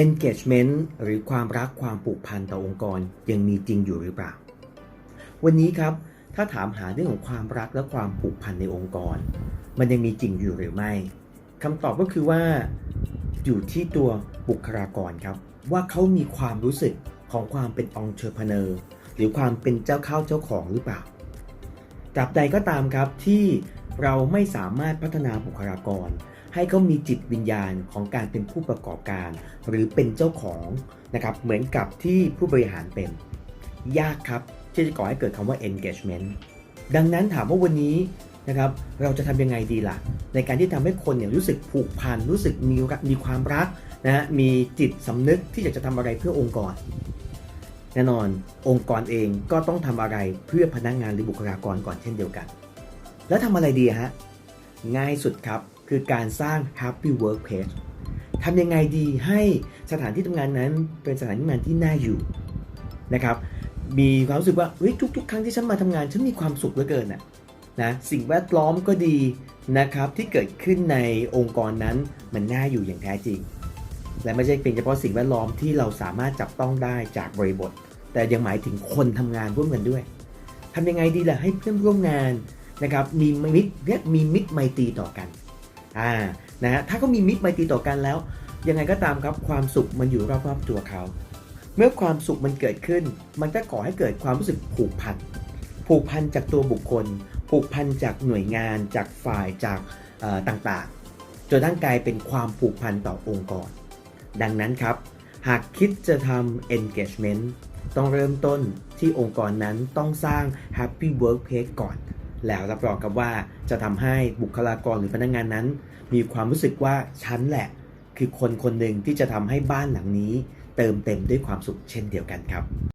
engagement หรือความรักความผูกพันต่อองค์กรยังมีจริงอยู่หรือเปล่า วันนี้ครับถ้าถามหาเรื่องของความรักและความผูกพันในองค์กร มันยังมีจริงอยู่หรือไม่คำตอบก็คือว่า อยู่ที่ตัวบุคลากรครับ ว่าเขามีความรู้สึกของความเป็นองค์เชอร์พเนอร์หรือความเป็นเจ้าเข้าเจ้าของหรือเปล่าตราบใดก็ตามครับที่เราไม่สามารถพัฒนาบุคลากร ให้เขามีจิตวิญญาณของการเป็นผู้ประกอบการ หรือเป็นเจ้าของนะครับเหมือนกับที่ผู้บริหารเป็น ยากครับที่จะก่อให้เกิดคำว่า engagement ดังนั้นถามว่าวันนี้นะครับเราจะทำยังไงดีล่ะ ในการที่ทำให้คนเนี่ยรู้สึกผูกพัน รู้สึกมีมีความรักนะฮะมีจิตสำนึกที่อยากจะทำอะไรเพื่อองค์กร แน่นอนองค์กรเองก็ต้องทำอะไรเพื่อพนักงานหรือบุคลากรก่อนเช่นเดียวกัน แล้วทำอะไรดีฮะง่ายสุดครับ คือการสร้าง happy workplace ทำยังไงดีให้สถานที่ทำงานนั้นเป็นสถานที่ทำงานที่น่าอยู่นะครับ มีความรู้สึกว่าเฮ้ยทุก ๆ ครั้งที่ฉันมาทำงานฉันมีความสุขเหลือเกินน่ะนะสิ่งแวดล้อมก็ดีนะครับที่เกิดขึ้นในองค์กรนั้นมันน่าอยู่อย่างแท้จริง และไม่ใช่เพียงเฉพาะสิ่งแวดล้อมที่เราสามารถจับต้องได้จากบริบท แต่ยังหมายถึงคนทำงานร่วมกันด้วยทำยังไงดีล่ะให้เพื่อนร่วมงานนะครับมีมิตรเรียกมีมิตรไมตรีต่อกัน อ่านะฮะถ้าเขามีมิตรไมตรีต่อกันแล้ว ยังไงก็ตามครับความสุขมันอยู่รอบๆตัวเขา เมื่อความสุขมันเกิดขึ้น มันก็ก่อให้เกิดความรู้สึกผูกพันผูกพันจากตัวบุคคล ผูกพันจากหน่วยงาน จากฝ่ายจากต่างๆจนทั้งกลายเป็นความผูกพันต่อองค์กร ดังนั้นครับ หากคิดจะทำ engagement ต้องเริ่มต้นที่องค์กรนั้นต้องสร้าง happy workplace ก่อน แล้วรับรองกับว่าจะทำให้บุคลากรหรือพนักงานนั้น มีความรู้สึกว่าฉันแหละ คือคนคนหนึ่งที่จะทำให้บ้านหลังนี้ เติมเต็มด้วยความสุขเช่นเดียวกันครับ